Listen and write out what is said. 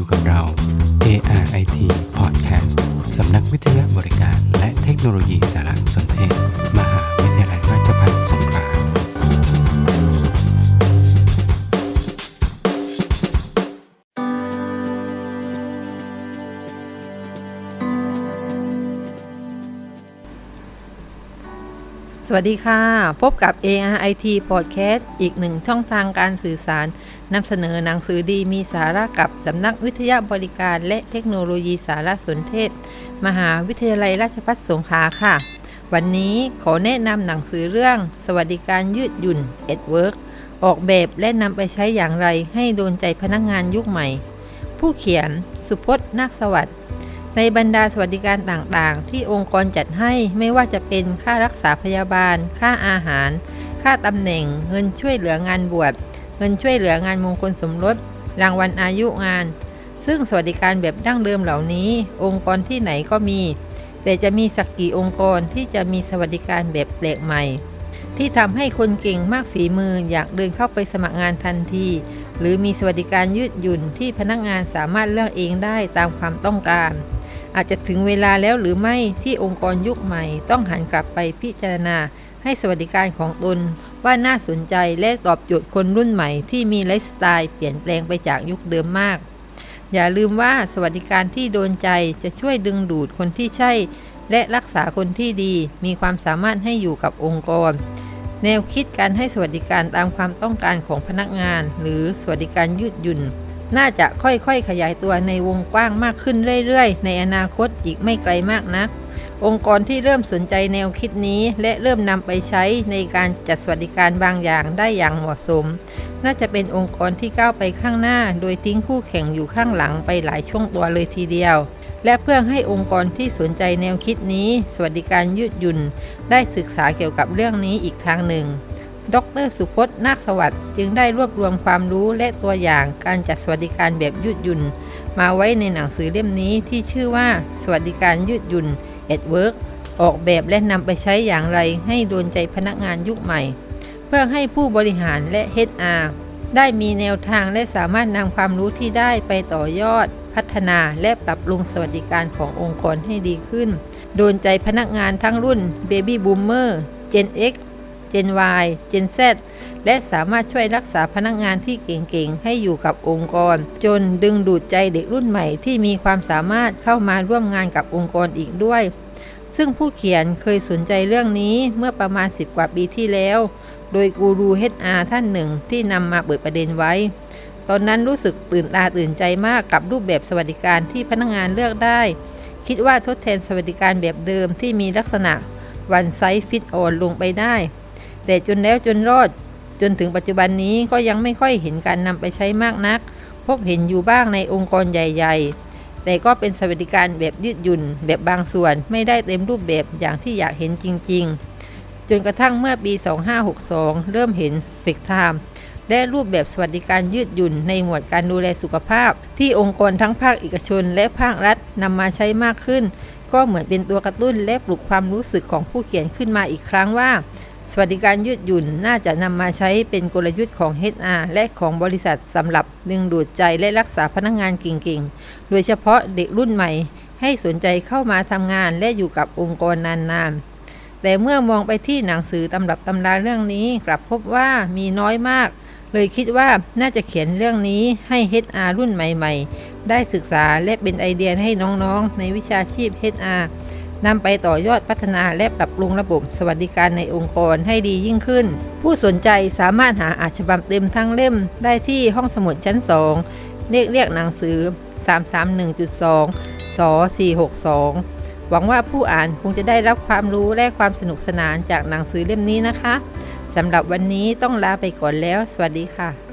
ู่กับเรา ARIT Podcast สำนักวิทยาบริการและเทคโนโลยีสารสนเทศ สวัสดีค่ะ พบกับ ARIT Podcast อีกหนึ่งช่องทางการสื่อสารนำเสนอหนังสือดีมีสาระกับสำนักวิทยาบริการและเทคโนโลยีสารสนเทศ มหาวิทยาลัยราชภัฏสงขลาค่ะ วันนี้ขอแนะนำหนังสือเรื่อง สวัสดิการยืดหยุ่น at Work ออกแบบและนำไปใช้อย่างไรให้โดนใจพนักงานยุคใหม่ ผู้เขียนสุพจน์นาคสวัสดิ์ ในบรรดาสวัสดิการต่างๆ ที่องค์กรจัดให้ไม่ว่าจะเป็นค่ารักษาพยาบาล ค่าอาหาร ค่าตำแหน่ง เงินช่วยเหลืองานบวชเงินช่วยเหลืองานมงคลสมรสรางวัลอายุงาน ซึ่งสวัสดิการแบบดั้งเดิมเหล่านี้ องค์กรที่ไหนก็มี แต่จะมีสักกี่องค์กรที่จะมีสวัสดิการแบบแปลกใหม่ ที่ทำให้คนเก่งมากฝีมืออยากเดินเข้าไปสมัครงานทันที หรือมีสวัสดิการยืดหยุ่นที่พนักงานสามารถเลือกเองได้ตามความต้องการ อาจจะถึงเวลาแล้วหรือไม่ที่องค์กรยุคใหม่ ต้องหันกลับไปพิจารณา ให้สวัสดิการของตนว่าน่าสนใจและตอบโจทย์คนรุ่นใหม่ที่มีไลฟ์สไตล์เปลี่ยนแปลงไปจากยุคเดิมมาก อย่าลืมว่าสวัสดิการที่โดนใจจะช่วยดึงดูดคนที่ใช่ และรักษาคนที่ดีมีความสามารถให้อยู่กับองค์กร แนวคิดการให้สวัสดิการตามความต้องการของพนักงาน หรือสวัสดิการยืดหยุ่น น่าจะค่อยๆ ขยายตัวในวงกว้างมากขึ้นเรื่อยๆ ในอนาคตอีกไม่ไกลมากนัก องค์กรที่เริ่มสนใจแนวคิดนี้ และเริ่มนำไปใช้ในการจัดสวัสดิการบางอย่างได้อย่างเหมาะสม น่าจะเป็นองค์กรที่ก้าวไปข้างหน้า โดยทิ้งคู่แข่งอยู่ข้างหลังไปหลายช่วงตัวเลยทีเดียว และเพื่อให้องค์กรที่สนใจแนวคิดนี้ สวัสดิการยืดหยุ่น ได้ศึกษาเกี่ยวกับเรื่องนี้อีกทางหนึ่ง ดรสุพจน์นาคสวัสดิ์จึงได้รวบรวมความรู้และตัวอย่างการจัดสวัสดิการแบบยืดหยุ่น มาไว้ในหนังสือเล่มนี้ที่ชื่อว่า สวัสดิการยืดหยุ่น at work ออกแบบและนำไปใช้อย่างไรให้โดนใจพนักงานยุคใหม่ เพื่อให้ผู้บริหารและ HR ได้มีแนวทางและสามารถนำความรู้ที่ได้ไปต่อยอด พัฒนาและปรับปรุงสวัสดิการขององค์กรให้ดีขึ้น โดนใจพนักงานทั้งรุ่น Baby Boomer Gen X Gen Y Gen Z และสามารถช่วยรักษาพนักงานที่เก่งๆ ให้อยู่กับองค์กร จนดึงดูดใจเด็กรุ่นใหม่ที่มีความสามารถเข้ามาร่วมงานกับองค์กรอีกด้วย ซึ่งผู้เขียนเคยสนใจเรื่องนี้เมื่อประมาณ 10 กว่าปีที่แล้ว โดยกูรู HR ท่านหนึ่งที่นำมาเปิดประเด็นไว้ ตอนนั้นรู้สึกตื่นตาตื่นใจมากกับรูปแบบสวัสดิการที่พนักงานเลือกได้ คิดว่าทดแทนสวัสดิการแบบเดิมที่มีลักษณะ one size fit all ลงไปได้ แต่จนแล้วจนรอด จนถึงปัจจุบันนี้ก็ยังไม่ค่อยเห็นการนำไปใช้มากนัก พบเห็นอยู่บ้างในองค์กรใหญ่ ๆ แต่ก็เป็นสวัสดิการแบบยืดหยุ่น แบบบางส่วนไม่ได้เต็มรูปแบบอย่างที่อยากเห็นจริง ๆ จนกระทั่งเมื่อปี 2562 เริ่มเห็นเฟกไทม์ และรูปแบบสวัสดิการยืดหยุ่นในหมวดการดูแลสุขภาพ ที่องค์กรทั้งภาคเอกชน และภาครัฐนำมาใช้มากขึ้น ก็เหมือนเป็นตัวกระตุ้นและปลุกความรู้สึกของผู้เขียนขึ้นมาอีกครั้งว่า สวัสดิการยืดหยุ่นน่าจะนำมาใช้เป็นกลยุทธ์ของ HR และของบริษัทสำหรับดึงดูดใจและรักษาพนักงงานเก่งๆ โดยเฉพาะเด็กรุ่นใหม่ ให้สนใจเข้ามาทำงานและอยู่กับองค์กรนานๆแต่เมื่อมองไปที่หนังสือตำรับตำราเรื่องนี้กลับพบว่ามีน้อยมาก เลยคิดว่าน่าจะเขียนเรื่องนี้ให้ HR รุ่นใหม่ ๆ ได้ศึกษาและเป็นไอเดียให้น้องๆ ในวิชาชีพ HR นำไปต่อยอดพัฒนาและปรับปรุงระบบสวัสดิการในองค์กรให้ดียิ่งขึ้น ผู้สนใจสามารถหาอาฉบับเต็มทั้งเล่มได้ที่ห้องสมุดชั้น 2 เลขเรียกหนังสือ 331.2ส462 หวังว่าผู้อ่านคงจะได้รับความรู้และความสนุกสนานจากหนังสือเล่มนี้นะคะสำหรับวันนี้ต้องลาไปก่อนแล้ว สวัสดีค่ะ